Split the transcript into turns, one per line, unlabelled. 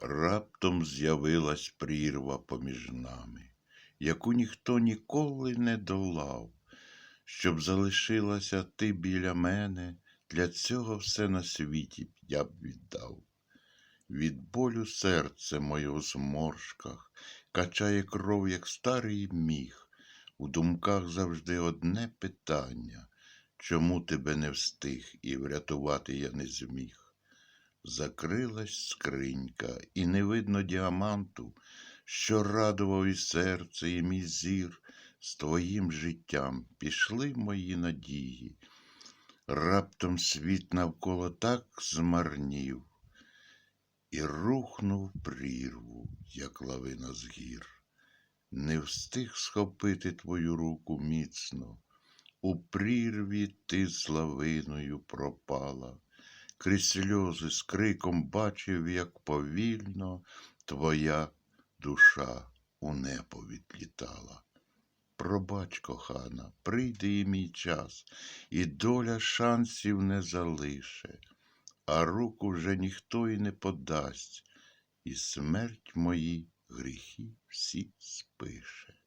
Раптом з'явилась прірва поміж нами, яку ніхто ніколи не долав. Щоб залишилася ти біля мене, для цього все на світі я б віддав. Від болю серце моє у зморшках, качає кров, як старий міг. У думках завжди одне питання чому тебе не встиг і врятувати я не зміг. Закрилась скринька, і не видно діаманту, що радував і серце, і мій зір. З твоїм життям пішли мої надії. Раптом світ навколо так змарнів і рухнув прірву, як лавина з гір. Не встиг схопити твою руку міцно. У прірві ти з лавиною пропала. Крізь сльози з криком бачив, як повільно твоя душа у небо відлітала. Пробач, кохана, прийде і мій час, і доля шансів не залише, а руку вже ніхто і не подасть, і смерть мої гріхи всі спише.